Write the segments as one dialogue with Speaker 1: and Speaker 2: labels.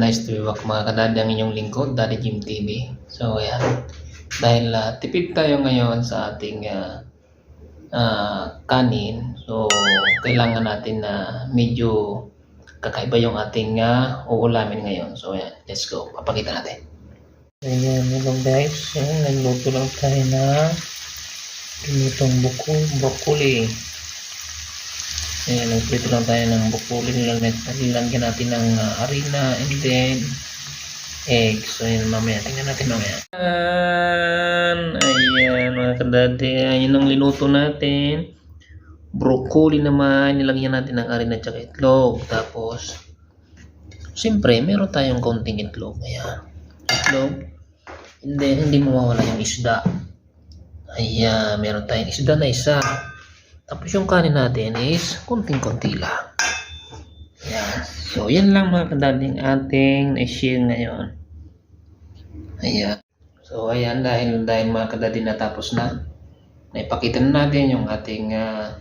Speaker 1: nice to be back mga kadadi ang inyong lingkod, Daddy Jim TV. So ayan, dahil ah, tipid tayo ngayon sa ating ah, ah, kanin, so kailangan natin na medyo kakaiba yung ating uh, uulamin ngayon. So ayan, let's go, papakita natin. Ayan, hello guys, ayan, nagluto lang tayo na pinutong buko, broccoli. Ayan, nagprito lang tayo ng broccoli. Nilagyan, natin ng uh, harina and then eggs. So, ayan, mamaya. Tingnan natin mamaya. Ayan, ayan mga kadade. Ayan ang linuto natin. Broccoli naman. Nilagyan natin ng harina at saka itlog. Tapos, siyempre, meron tayong konting itlog. Ayan, itlog. And then, hindi mawawala yung isda. Ayan, meron tayong isda na isa. Tapos yung kanin natin is kunting-kunti lang. Ayan. So, yan lang mga kadaling ating na-share ngayon. Ayan. So, ayan, dahil, dahil mga kadali natapos na, naipakita na natin yung ating ah,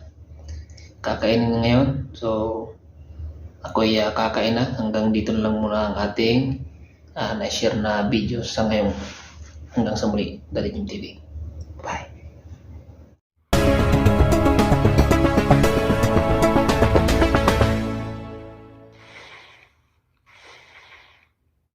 Speaker 1: kakainin ngayon. So, ako'y ah, kakain na. Hanggang dito na lang muna ang ating ah, na-share na video sa ngayon. Hanggang sa muli, Dalit TV.